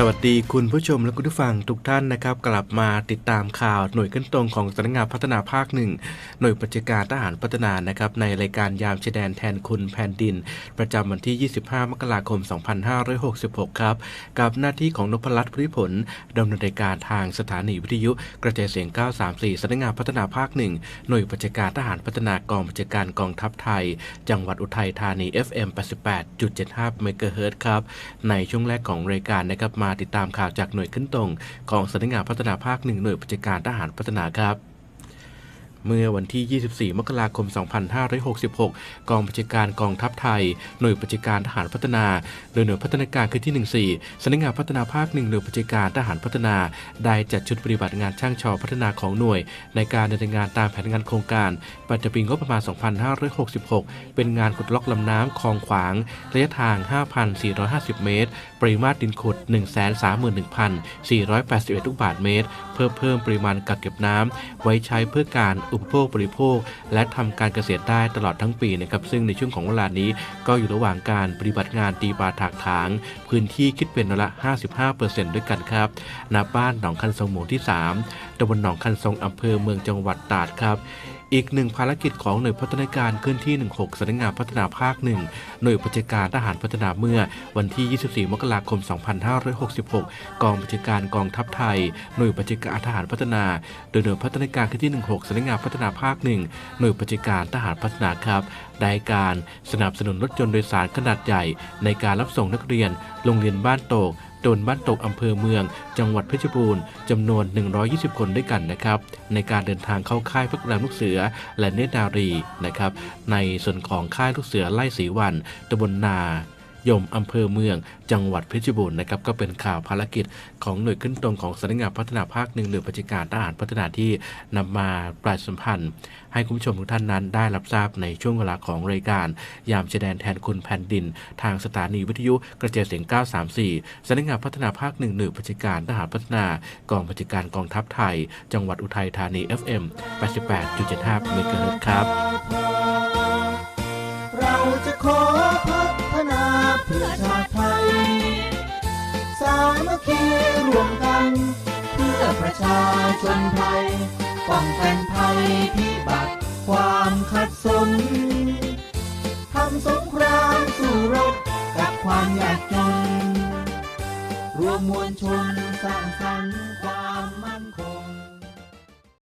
สวัสดีคุณผู้ชมและคุณผู้ฟังทุกท่านนะครับ กลับมาติดตามข่าวหน่วยขึ้นตรงของสำนักงานพัฒนาภาคหนึ่งหน่วยปฏิการทหารพัฒนานะครับในรายการยามชายแดนแทนคุณแผ่นดิน ประจำวันที่ 25 มกราคม 2566 ครับ กับหน้าที่ของนพรัตน์พิผลดำเนินรายการทางสถานีวิทยุกระจายเสียง 934สำนักงานพัฒนาภาคหนึ่งหน่วยปฏิการทหารพัฒนากองปฏิการกองทัพไทย จังหวัดอุทัยธานี FM 88.75เมกะเฮิรตซ์ครับในช่วงแรกของรายการนะครับมาติดตามข่าวจากหน่วยขึ้นตรง ของสำนักงานพัฒนาภาคหนึ่งหน่วยปฏิการทหารพัฒนาครับ เมื่อวันที่ 24 มกราคม 2566 กองบัญชาการกองทัพไทย หน่วยปฏิการทหารพัฒนา โดยหน่วยพัฒนาการขึ้นที่ 14สำนักงานพัฒนาภาคหนึ่งหน่วยปฏิการทหารพัฒนา ได้จัดชุดปฏิบัติงานช่างชอพัฒนาของหน่วย ในการดำเนินงานตามแผนงานโครงการปัจจุบันงบประมาณ 2566 เป็นงานขุดลอกลำน้ำคลองขวาง ระยะทาง 5,450 เมตร ปริมาตรดินขุด 131,481 ลูกบาศก์เมตร เพื่อเพิ่มปริมาณกักเก็บน้ำไว้ใช้เพื่อการอุปโภคบริโภค และทำการเกษตรได้ตลอดทั้งปีนะครับซึ่งในช่วงของเวลานี้ก็อยู่ระหว่างการปฏิบัติงานตีปลาถากถาง พื้นที่คิดเป็นร้อยละ 55%ด้วยกันครับณบ้านหนองคันทรงหมู่ที่ 3ตำบลหนองคันทรงอำเภอเมืองจังหวัดตราดครับ อีกหนึ่งภารกิจของหน่วยพัฒนาการขึ้นที่ 16สำนักงานพัฒนาภาคหนึ่งหน่วยปฏิการทหารพัฒนาเมื่อวันที่ 24 มกราคม 2566 กองปฏิการกองทัพไทย หน่วยปฏิการทหารพัฒนา โดยหน่วยพัฒนาการขึ้นที่ 16สำนักงานพัฒนาภาคหนึ่งหน่วยปฏิการทหารพัฒนาครับ ได้การสนับสนุนรถยนต์โดยสารขนาดใหญ่ ในการรับส่งนักเรียน โรงเรียนบ้านโตก ตนบ้านตกอำเภอเมือง จังหวัดเพชรบูรณ์จำนวน 120 คนด้วยกันนะครับในการเดินทางเข้าค่ายพักแรมลูกเสือและเนตรนารีนะครับในส่วนของค่ายลูกเสือไล่สีวันตำบลนา ยมอำเภอเมือง จังหวัดเพชรบูรณ์นะครับก็เป็นข่าวภารกิจของหน่วยขึ้นตรงของสำนักงานพัฒนาภาคหนึ่งหรือปฏิการทหารพัฒนาที่นำมาประชาสัมพันธ์ ให้คุณผู้ชมทุกท่านนั้นได้รับทราบในช่วงเวลาของรายการ ยามชายแดนแทนคุณแผ่นดิน ทางสถานีวิทยุกระจายเสียง 934สำนักงานพัฒนาภาคหนึ่งหน่วยปฏิการทหารพัฒนากองปฏิการกองทัพไทย จังหวัดอุทัยธานี FM 88.75เมกะเฮิรตซ์ครับ เราจะขอ คคีรวมกัน เพื่อประชาชนไทย ป้องกันภัยพิบัติความขัดสนทำสงครามสู้รบกับความยากจน รวมมวลชนสร้างสรรค์